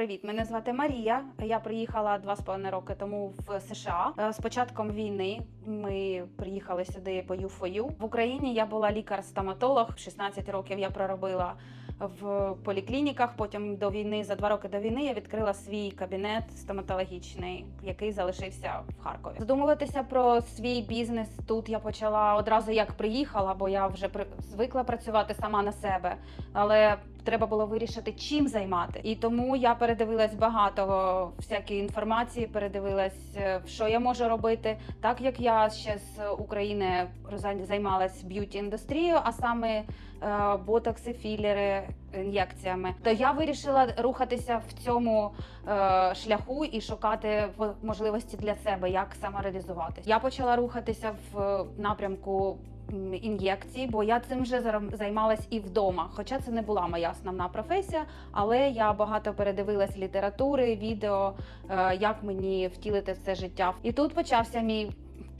Привіт, мене звати Марія. Я приїхала два з половиною роки тому в США. Е, З початком війни ми приїхали сюди по U4U. В Україні я була лікар-стоматолог. 16 років я проробила в поліклініках. Потім до війни, за два роки до війни, я відкрила свій кабінет стоматологічний, який залишився в Харкові. Задумуватися про свій бізнес тут я почала одразу як приїхала, бо я вже звикла працювати сама на себе. Але треба було вирішити, чим займати. І тому я передивилась багато всякої інформації, передивилась, е, що я можу робити. Так як я ще з України займалась б'юті індустрією, а саме е, ботокси, філери, ін'єкціями, то я вирішила рухатися в цьому е, шляху і шукати можливості для себе, як самореалізуватися. Я почала рухатися в напрямку ін'єкцій, бо я цим вже займалась і вдома. Хоча це не була моя основна професія, але я багато передивилась літератури, відео, е, як мені втілити все життя. І тут почався мій.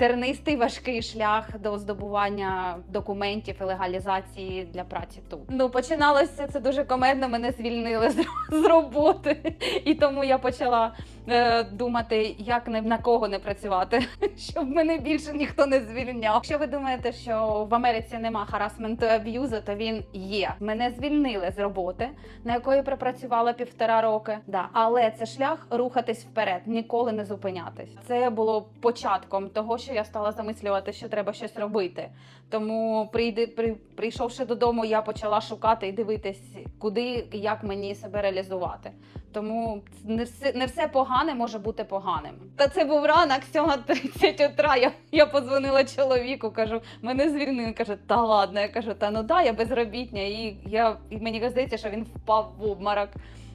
Тернистий важкий шлях до здобування документів і легалізації для праці тут. Ну починалося це дуже комедно. Мене звільнили з, роботи, і тому я почала е, думати, як не на кого не працювати, щоб мене більше ніхто не звільняв. Якщо ви думаєте, що в Америці нема харасменту і аб'юзу, то він є. Мене звільнили з роботи, на якої пропрацювала півтора роки. Да, але це шлях рухатись вперед, ніколи не зупинятись. Це було початком того, що я стала замислювати, що треба щось робити. Тому прийди, при, прийшовши додому, я почала шукати і дивитись, куди і як мені себе реалізувати. Тому не все, не все погане може бути поганим. Та це був ранок, 7.30 утра. Я, я подзвонила чоловіку, кажу, мене звільнили. Каже, та ладно. Я кажу, та ну да, я безробітня. І я і мені здається, що він впав в обморок.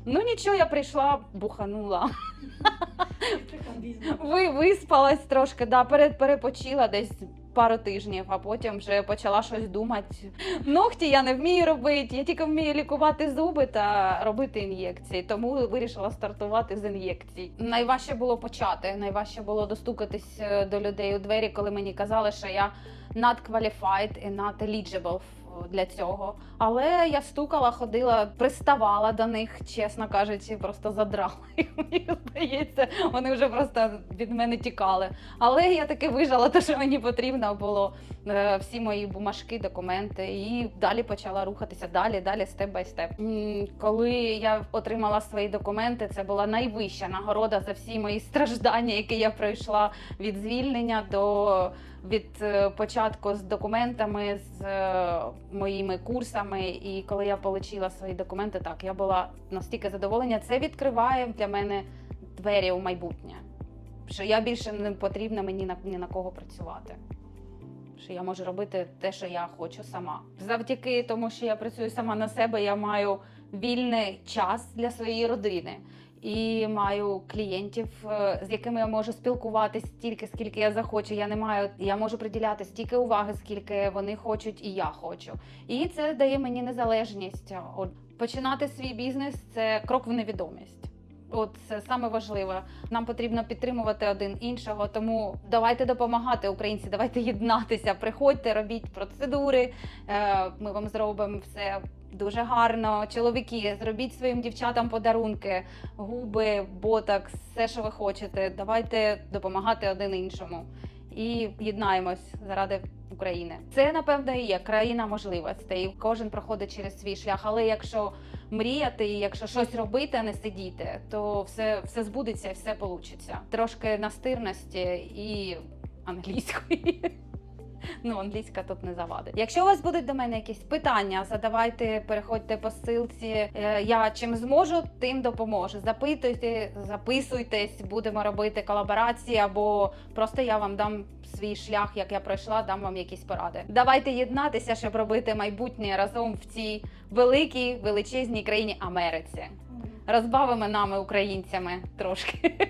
Ну нічого, я прийшла, буханула. Ви виспалась трошки, да, перед перепочила десь пару тижнів, а потім вже почала щось думати. Ногті я не вмію робити, я тільки вмію лікувати зуби та робити ін'єкції, тому вирішила стартувати з ін'єкцій. Найважче було почати, найважче було достукатись е, до людей у двері, коли мені казали, що я not qualified і not eligible для цього. Але я стукала, ходила, приставала до них, чесно кажучи, просто задрала їх. Мені здається, вони вже просто від мене тікали. Але я таки вижала те, що мені потрібно було е, всі мої бумажки, документи, і далі почала рухатися далі, далі, степ бай степ. Коли я отримала свої документи, це була найвища нагорода за всі мої страждання, які я пройшла від звільнення до від е, початку з документами, з е, моїми курсами. І коли я отримала свої документи, так я була настільки задоволена. Це відкриває для мене двері у майбутнє. Що я більше не потрібна мені на ні на кого працювати. Що я можу робити те, що я хочу сама. Завдяки тому, що я працюю сама на себе, я маю вільний час для своєї родини. І маю клієнтів, е, з якими я можу спілкуватись стільки, скільки я захочу. Я не маю, я можу приділяти стільки уваги, скільки вони хочуть, і я хочу. І це дає мені незалежність. От починати свій бізнес це крок в невідомість. От це саме важливе. Нам потрібно підтримувати один іншого. Тому давайте допомагати українці, давайте єднатися. Приходьте, робіть процедури. Е, Ми вам зробимо все дуже гарно. Чоловіки, зробіть своїм дівчатам подарунки, губи, ботокс, все, що ви хочете. Давайте допомагати один іншому і єднаємось заради України. Це напевно і є країна можливостей. Кожен проходить через свій шлях. Але якщо мріяти, якщо щось робити, а не сидіти, то все, все збудеться і все получиться. Трошки настирності і англійської. Ну, англійська тут не завадить. Якщо у вас будуть до мене якісь питання, задавайте, переходьте по ссылці. Е, Я чим зможу, тим допоможу. Запитуйте, записуйтесь, будемо робити колаборації, або просто я вам дам свій шлях, як я пройшла, дам вам якісь поради. Давайте єднатися, щоб робити майбутнє разом в цій великій величезній країні Америці. Розбавимо нами, українцями, трошки.